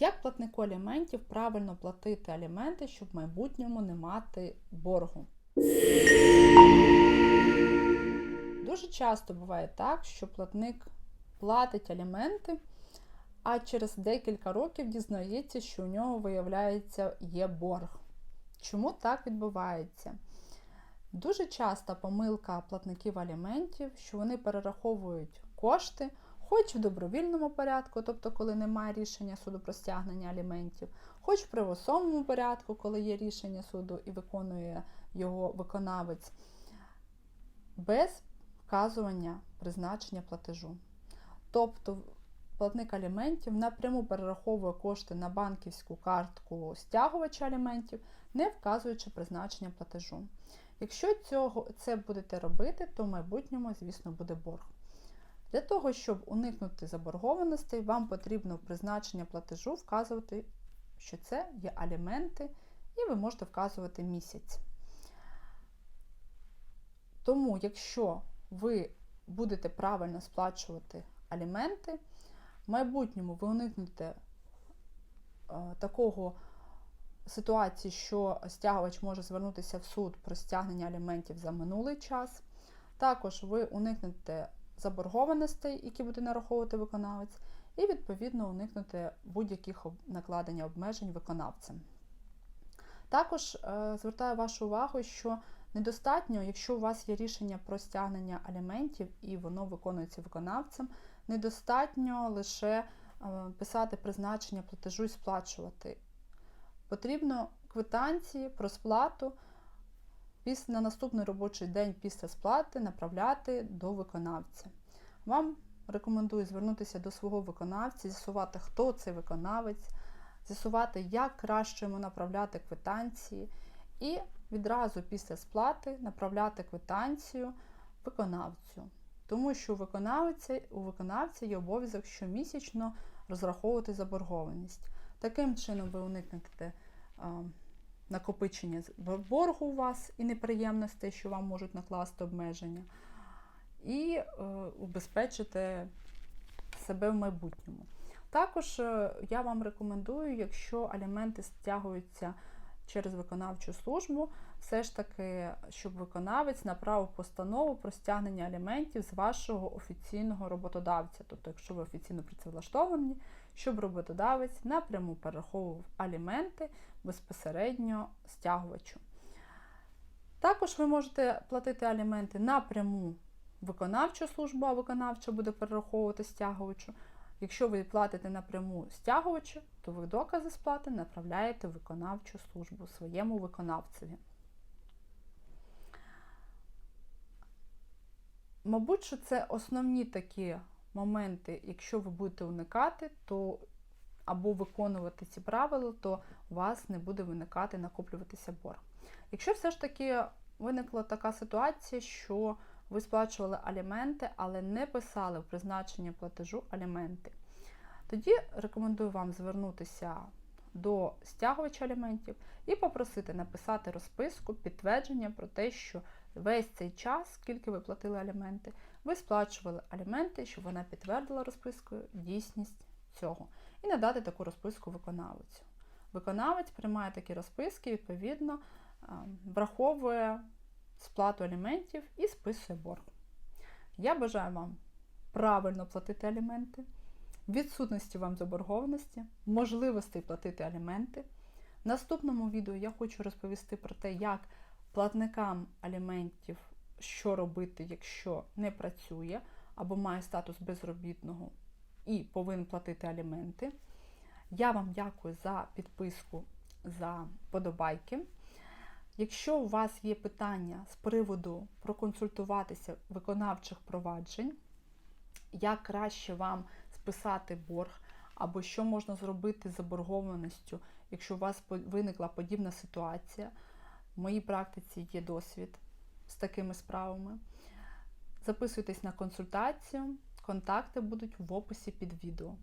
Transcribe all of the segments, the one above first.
Як платнику аліментів правильно платити аліменти, щоб в майбутньому не мати боргу? Дуже часто буває так, що платник платить аліменти, а через декілька років дізнається, що у нього, виявляється, є борг. Чому так відбувається? Дуже часта помилка платників аліментів, що вони перераховують кошти, хоч в добровільному порядку, тобто коли немає рішення суду про стягнення аліментів, хоч в правосовому порядку, коли є рішення суду і виконує його виконавець, без вказування призначення платежу. Тобто платник аліментів напряму перераховує кошти на банківську картку стягувача аліментів, не вказуючи призначення платежу. Якщо цього, це будете робити, то в майбутньому, звісно, буде борг. Для того, щоб уникнути заборгованостей, вам потрібно в призначення платежу вказувати, що це є аліменти, і ви можете вказувати місяць. Тому, якщо ви будете правильно сплачувати аліменти, в майбутньому ви уникнете е, такого ситуації, що стягувач може звернутися в суд про стягнення аліментів за минулий час. Також ви уникнете заборгованостей, які буде нараховувати виконавець, і, відповідно, уникнути будь-яких накладення обмежень виконавцем. Також е, звертаю вашу увагу, що недостатньо, якщо у вас є рішення про стягнення аліментів і воно виконується виконавцем, недостатньо лише е, писати призначення платежу і сплачувати. Потрібно квитанції про сплату на наступний робочий день після сплати направляти до виконавця. Вам рекомендую звернутися до свого виконавця, з'ясувати, хто цей виконавець, з'ясувати, як краще йому направляти квитанції, і відразу після сплати направляти квитанцію виконавцю. Тому що у виконавця, у виконавця є обов'язок щомісячно розраховувати заборгованість. Таким чином, ви уникнете а, накопичення боргу у вас і неприємностей, що вам можуть накласти обмеження, і е, убезпечите себе в майбутньому. Також е, я вам рекомендую, якщо аліменти стягуються через виконавчу службу, все ж таки, щоб виконавець направив постанову про стягнення аліментів з вашого офіційного роботодавця. Тобто, якщо ви офіційно працевлаштовані, щоб роботодавець напряму перераховував аліменти безпосередньо стягувачу. Також ви можете платити аліменти напряму виконавчу службу, а виконавча буде перераховувати стягувачу. Якщо ви платите напряму стягувачу, то ви докази сплати направляєте в виконавчу службу своєму виконавцеві. Мабуть, що це основні такі моменти, якщо ви будете уникати, то або виконувати ці правила, то у вас не буде виникати, накоплюватися борг. Якщо все ж таки виникла така ситуація, що ви сплачували аліменти, але не писали в призначення платежу аліменти, тоді рекомендую вам звернутися до стягувача аліментів і попросити написати розписку, підтвердження про те, що весь цей час, скільки ви платили аліменти, ви сплачували аліменти, щоб вона підтвердила розпискою дійсність цього. І надати таку розписку виконавцю. Виконавець приймає такі розписки, відповідно, враховує сплату аліментів і списує борг. Я бажаю вам правильно платити аліменти, відсутності вам заборгованості, можливості платити аліменти. В наступному відео я хочу розповісти про те, як платникам аліментів, що робити, якщо не працює або має статус безробітного і повинен платити аліменти. Я вам дякую за підписку, за подобайки. Якщо у вас є питання з приводу проконсультуватися виконавчих проваджень, як краще вам списати борг, або що можна зробити з заборгованістю, якщо у вас виникла подібна ситуація, в моїй практиці є досвід з такими справами. Записуйтесь на консультацію, контакти будуть в описі під відео.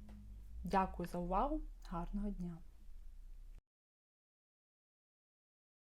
Дякую за увагу, гарного дня!